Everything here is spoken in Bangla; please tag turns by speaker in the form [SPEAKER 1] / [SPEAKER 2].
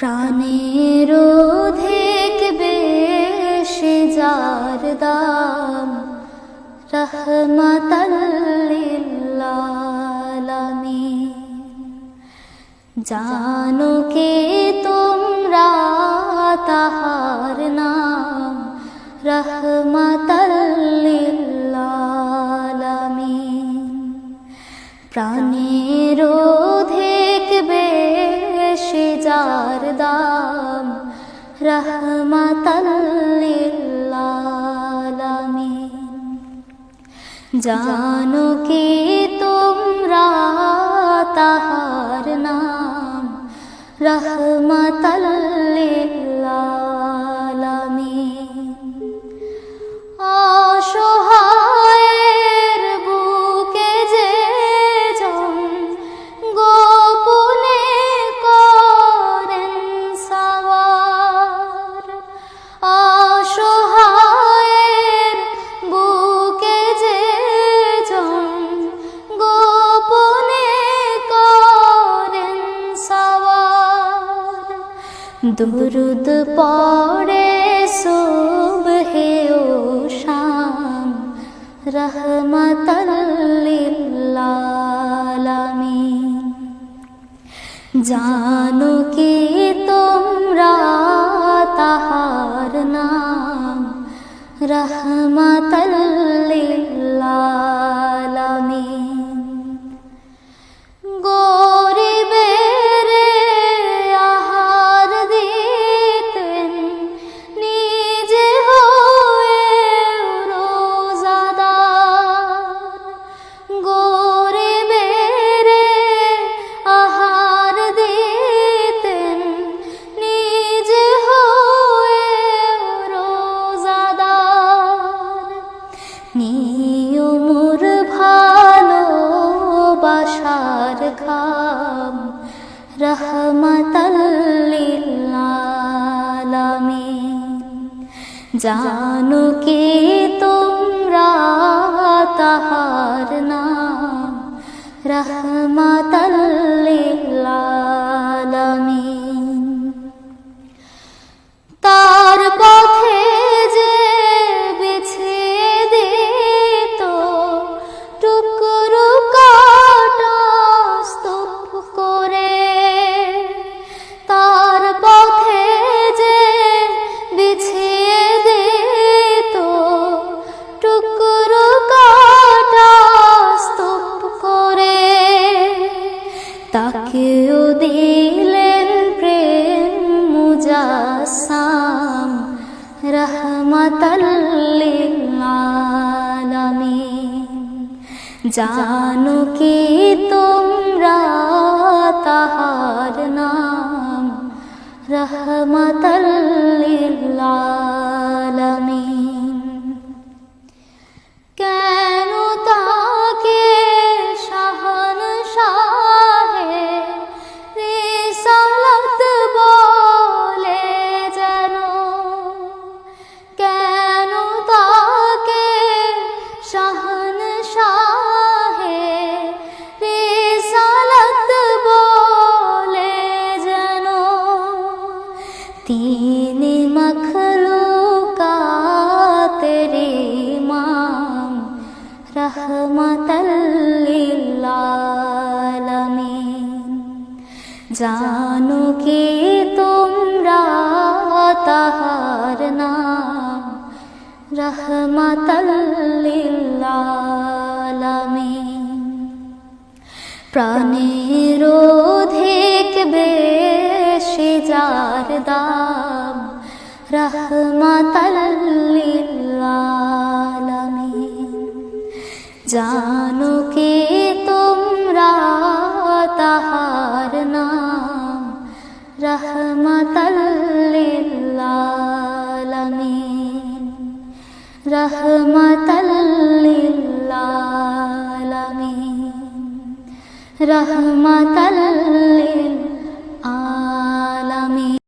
[SPEAKER 1] প্রাণের অধিক বেশি যার দাম রহমতাল্লিল্লালামিন জানো কে তোমরা তাহার নাম রহমতাল্লিল্লালামিন দাম রহমতাল্লিল্লালামিন। জানো কি তোমরা তাহার নাম রহমতাল্লিল্লালামিন। দুরুদ পড়ে সুবহে ও শাম। রহমতাল্লিল্লালামিন। জানো কি তোমরা তাহার নাম? রহমতাল্লিল্লালামিন। জানো কে তোমরা মুজাসাম রহমতাল্লিল্লালামিন জানো কি তোমরা নাম রহমতাল্লিল্লালামিন রহমতাল্লিল্লালামিন জানো কি তোমরা তাহার নাম? রহমতাল্লিল্লালামিন প্রাণের অধিক বেশি যার দাম? রহমতাল্লিল্লালামিন রহমতাল্লিল্লালামিন